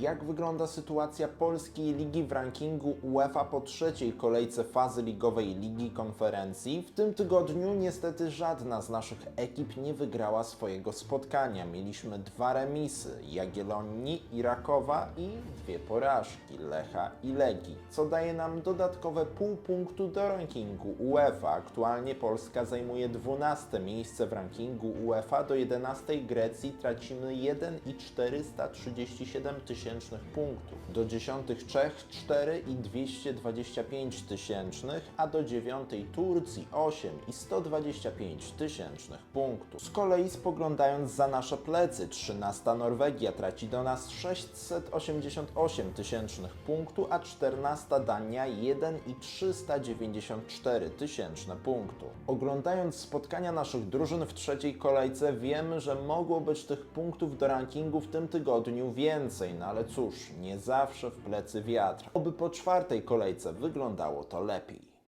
Jak wygląda sytuacja polskiej ligi w rankingu UEFA po trzeciej kolejce fazy ligowej Ligi Konferencji? W tym tygodniu niestety żadna z naszych ekip nie wygrała swojego spotkania. Mieliśmy dwa remisy Jagiellonii i Rakowa i dwie porażki Lecha i Legii, co daje nam dodatkowe pół punktu do rankingu UEFA. Aktualnie Polska zajmuje 12 miejsce w rankingu UEFA, do 11 Grecji tracimy 1,437 tysięcznych punktów, do 10 Czech 4 i 225 tysięcznych, a do 9 Turcji 8 i 125 tysięcznych punktów. Z kolei spoglądając za nasze plecy, 13 Norwegia traci do nas 688 tysięcznych punktu, a 14 Dania 1 i 394 tysięczne punktu. Oglądając spotkania naszych drużyn w trzeciej kolejce wiemy, że mogło być tych punktów do rankingu w tym tygodniu więcej, no ale cóż, nie zawsze w plecy wiatr. Oby po czwartej kolejce wyglądało to lepiej.